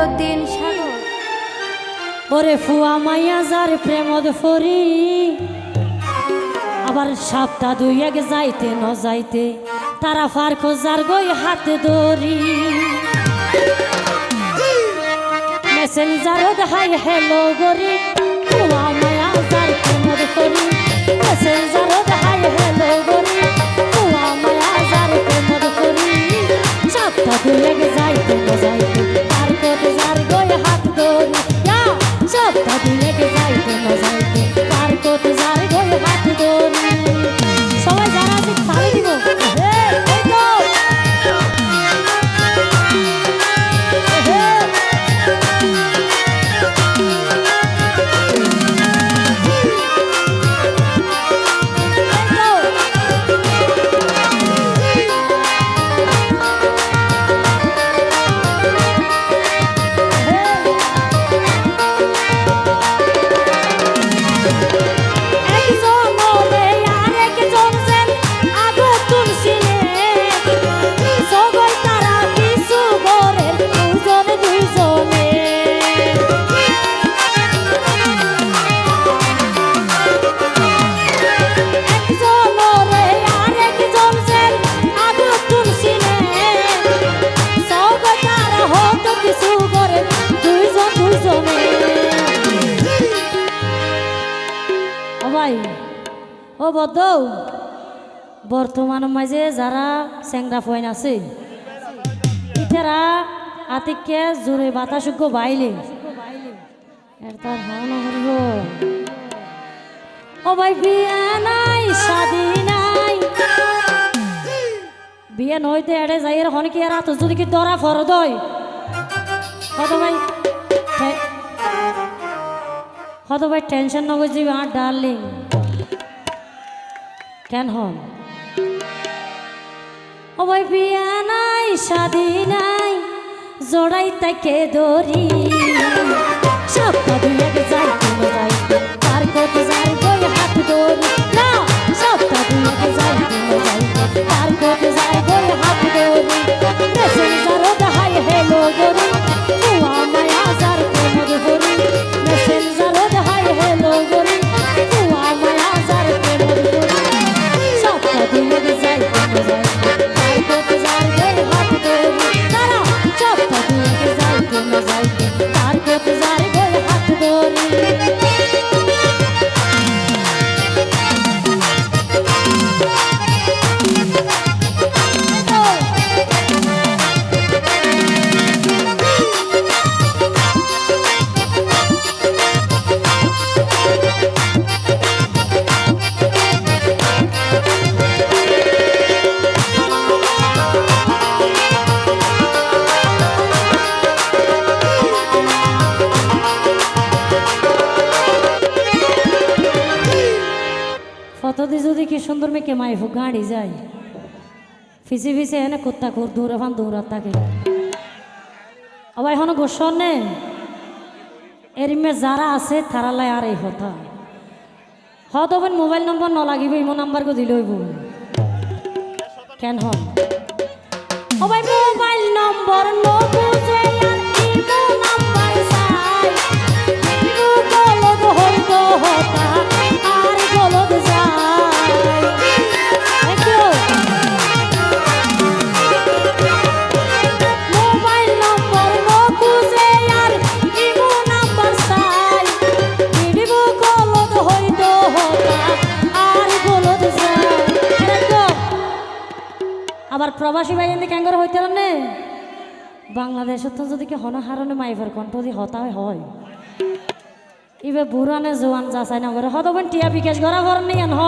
মইনুদ্দিন সাগর। ওরে ফুয়া মাইয়া, যার প্রেমদ ফরি, আবার সপ্তাহ দুই এক যাইতে ন যাইতে, তারা ফার খোঁজার গই হাতে দড়ি মেসেঞ্জারত হাই হেলো গরি ফুয়া মাইয়া, যার প্রেমদ ফরি ও বদ্ধ, বর্তমান মাঝে যারা চেংরা ফয়েন আছে, ইতারা আতিকে জোরে বাতাসুগ্য বাইলে। তার হন ও ভাই, বিয়া নাই, শাদি নাই। বিয়ে নইতে এড়ে যাই এর হন কি আর আত যদি কি দরা ফরদ হয়। কত ভাই কত ভাই, টেনশন যাবি আর ডার্লিং। কেন হন? ও ভাই বিয়া নাই সাধি নাই জড়াই তাকে ধরি। সব পাবি যাই কি সুন্দর মেয়েকে মাই হোক গাড়ি যায় ফিসে ফিসে এনে কুত্তা কুর দূরে ফান দৌড়াত থাকে আবার এখন গোসর নে এরিমে যারা আছে তারা লাই আর এই কথা হয়তো আবার মোবাইল নম্বর নলাগিব লাগিব ইমো নাম্বার গো দিলে হইব কেন হন ও ভাই মোবাইল নম্বর ন আবার প্রবাসী ভাই এমনি ক্যাঙ্গর হইতে না? বাংলাদেশে তো যদি কি হনহারণে মাইফের কণ্ঠ যদি হতা হয়। ইবে বুড়ানে জোয়ান যাচাই না করে, হতবেন টিয়া বিকাশ করা করেন নি হ।